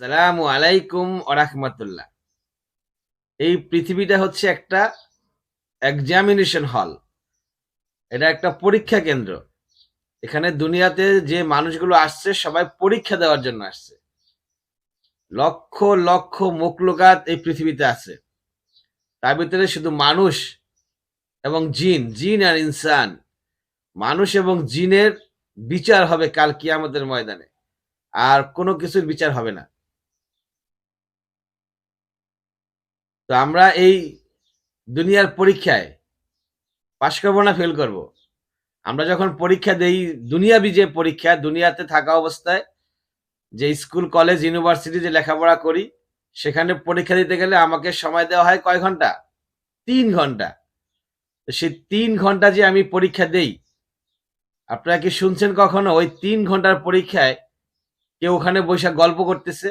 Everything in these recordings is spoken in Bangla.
সালামু আলাইকুম ওরহমতুল্লাহ এই পৃথিবীটা হচ্ছে একটা এক্সামিনেশন হল এটা একটা পরীক্ষা কেন্দ্র। এখানে দুনিয়াতে যে মানুষগুলো আসছে, সবাই পরীক্ষা দেওয়ার জন্য আসছে। লক্ষ লক্ষ মুখলোকাত এই পৃথিবীতে আছে। তার ভিতরে শুধু মানুষ এবং জিন জিন আর ইনসান। মানুষ এবং জিনের বিচার হবে কাল কিয়ামতের ময়দানে। আর কোনো কিছুর বিচার হবে না। তো আমরা এই দুনিয়ার পরীক্ষায় পাশ করব না ফেল করব? আমরা যখন পরীক্ষা দেই, দুনিয়াবি যে পরীক্ষা, দুনিয়াতে থাকা অবস্থায় যে স্কুল, কলেজ ইউনিভার্সিটি যে লেখাপড়া করি, সেখানে পরীক্ষা দিতে গেলে আমাকে সময় দেওয়া হয় কয় ঘণ্টা? তিন ঘণ্টা। সেই তিন ঘণ্টা যে আমি পরীক্ষা দেই, আপনারা কি শুনছেন কখনো? ওই তিন ঘণ্টার পরীক্ষায় কেউ ওখানে বসে গল্প করতেছে?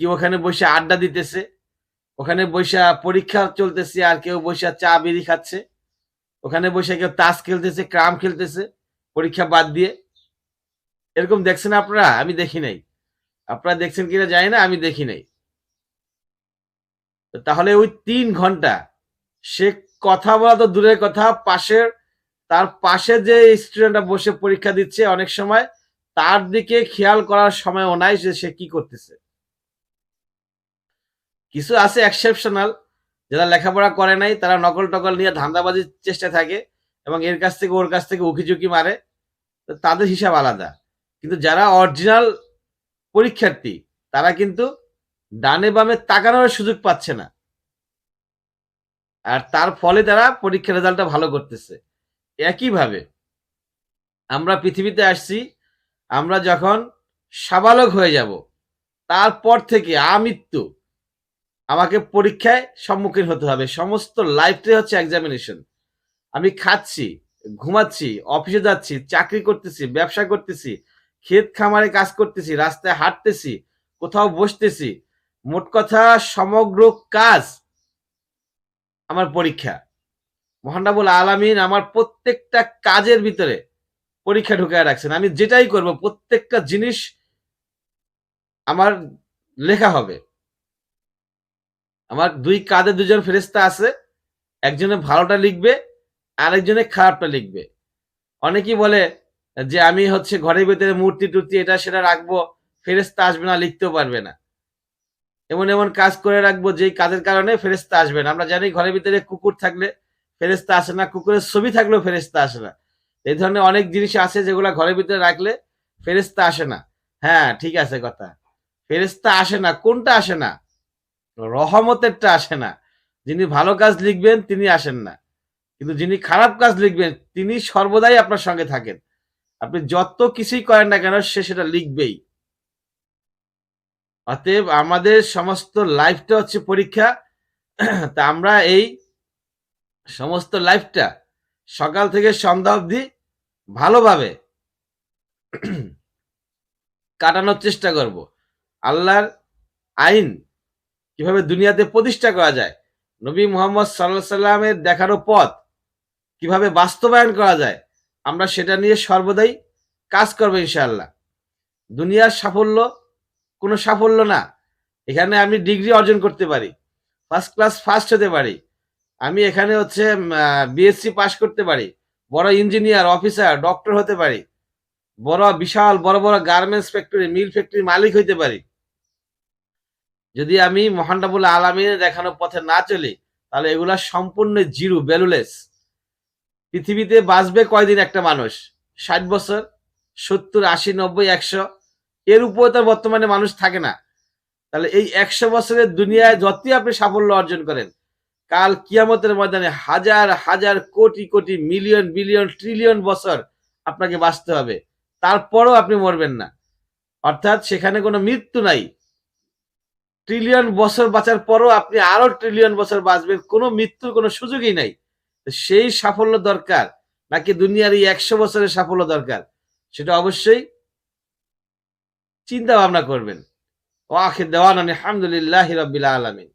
কেউ ওখানে বসে আড্ডা দিতেছে? ওখানে বসে পরীক্ষা চলতেছে আর কেউ বসে চা বিড়ি খাচ্ছে। ওখানে বসে কেউ তাস খেলতেছে, ক্রাম খেলতেছে, পরীক্ষা বাদ দিয়ে। এরকম দেখছেন আপনারা? আমি দেখি নাই। আপনারা দেখছেন কিনা জানি না, আমি দেখি নাই। তাহলে ওই তিন ঘণ্টা সে কথা বলা তো দূরের কথা, পাশের, তার পাশে যে স্টুডেন্টরা বসে পরীক্ষা দিচ্ছে অনেক সময়, তার দিকে খেয়াল করার সময়ও নাই যে সে কি করতেছে। কিছু আছে এক্সেপশনাল যারা লেখাপড়া করে নাই, তারা নকল টকল নিয়ে ধান্দাবাজির চেষ্টা থাকে এবং এর কাছ থেকে ওর কাছ থেকে উকিঝুঁকি মারে। তাদের হিসাব আলাদা। কিন্তু যারা অরিজিনাল পরীক্ষার্থী, তারা কিন্তু ডানে বামে তাকানোর সুযোগ পাচ্ছে না। আর তার ফলে তারা পরীক্ষার রেজাল্টটা ভালো করতেছে। একইভাবে আমরা পৃথিবীতে আসছি, আমরা যখন সাবালক হয়ে যাব, তারপর থেকে আমৃত্যু আমাকে পরীক্ষায় সম্মুখীন হতে হবে। সমস্ত লাইফটাই হচ্ছে এক্সামিনেশন আমি খাচ্ছি, ঘুমাচ্ছি অফিসে যাচ্ছি, চাকরি করতেছি, ব্যবসা করতেছি, ক্ষেত খামারে কাজ করতেছি, রাস্তায় হাঁটতেছি, কোথাও বসতেছি, মোট কথা সমগ্র কাজ আমার পরীক্ষা। মহানাবুল আলামিন আমার প্রত্যেকটা কাজের ভিতরে পরীক্ষা ঢুকায় রাখছেন। আমি যেটাই করব, প্রত্যেকটা জিনিস আমার লেখা হবে। আমার দুই কাঁধে দুজন ফেরেস্তা আছে, একজনে ভালোটা লিখবে, আরেকজনে খারাপটা লিখবে। অনেকেই বলে যে আমি হচ্ছে ঘরের ভিতরে মূর্তি টুর্তি এটা সেটা রাখব ফেরেস্তা আসবে না, লিখতেও পারবে না। এমন এমন কাজ করে রাখব যেই কাজের কারণে ফেরেস্তা আসবে না। আমরা জানি ঘরের ভিতরে কুকুর থাকলে ফেরেস্তা আসে না, কুকুরের ছবি থাকলেও ফেরেস্তা আসে না। এই ধরনের অনেক জিনিস আছে যেগুলো ঘরের ভিতরে রাখলে ফেরেস্তা আসে না। হ্যাঁ ঠিক আছে কথা। ফেরেস্তা আসে না, কোনটা আসে না? রহমতেরটা আসে না। যিনি ভালো কাজ লিখবেন, তিনি আসেন না। কিন্তু যিনি খারাপ কাজ লিখবেন, তিনি সর্বদাই আপনার সঙ্গে থাকেন। আপনি যত কিছুই করেন না কেন, সে সেটা লিখবেই। অতএব আমাদের সমস্ত লাইফটা হচ্ছে পরীক্ষা। তা আমরা এই সমস্ত লাইফটা সকাল থেকে সন্ধ্যা অবধি ভালোভাবে কাটানোর চেষ্টা করব। আল্লাহর আইন কীভাবে দুনিয়াতে প্রতিষ্ঠা করা যায়? নবী মোহাম্মদ সাল্লাহ সাল্লামের দেখানো পথ কীভাবে বাস্তবায়ন করা যায়, আমরা সেটা নিয়ে সর্বদাই কাজ করব ইনশাআল্লাহ। দুনিয়ার সাফল্য কোনো সাফল্য না। এখানে আমি ডিগ্রি অর্জন করতে পারি, ফার্স্ট ক্লাস ফার্স্ট হতে পারি, আমি এখানে হচ্ছে বিএসসি পাস করতে পারি, বড় ইঞ্জিনিয়ার, অফিসার, ডক্টর হতে পারি, বড় বিশাল বড় বড় গার্মেন্টস ফ্যাক্টরি মিল ফ্যাক্টরি মালিক হইতে পারি। যদি আমি মহানরাবুল আলমিনের দেখানো পথে না চলি, তাহলে এগুলা সম্পূর্ণ জিরো ভ্যালুলেস পৃথিবীতে বাঁচবে কয়দিন একটা মানুষ? ষাট বছর, সত্তর, আশি, নব্বই, একশো। এর উপরে তো বর্তমানে মানুষ থাকে না। তাহলে এই একশো বছরের দুনিয়ায় যতই আপনি সাফল্য অর্জন করেন, কাল কিয়ামতের ময়দানে হাজার হাজার, crore crore, million, billion, trillion বছর আপনাকে বাঁচতে হবে। তারপরও আপনি মরবেন না। অর্থাৎ সেখানে কোনো মৃত্যু নাই। ট্রিলিয়ন বছর বাঁচার পরও আপনি আরও ট্রিলিয়ন বছর বাঁচবেন, কোনো মৃত্যুর কোনো সুযোগই নাই। সেই সাফল্য দরকার, নাকি দুনিয়ার এই একশো বছরের সাফল্য দরকার? সেটা অবশ্যই চিন্তা ভাবনা করবেন। ওয়াখির দেওয়ান আলহামদুলিল্লাহ রবিল্লা আলমিন।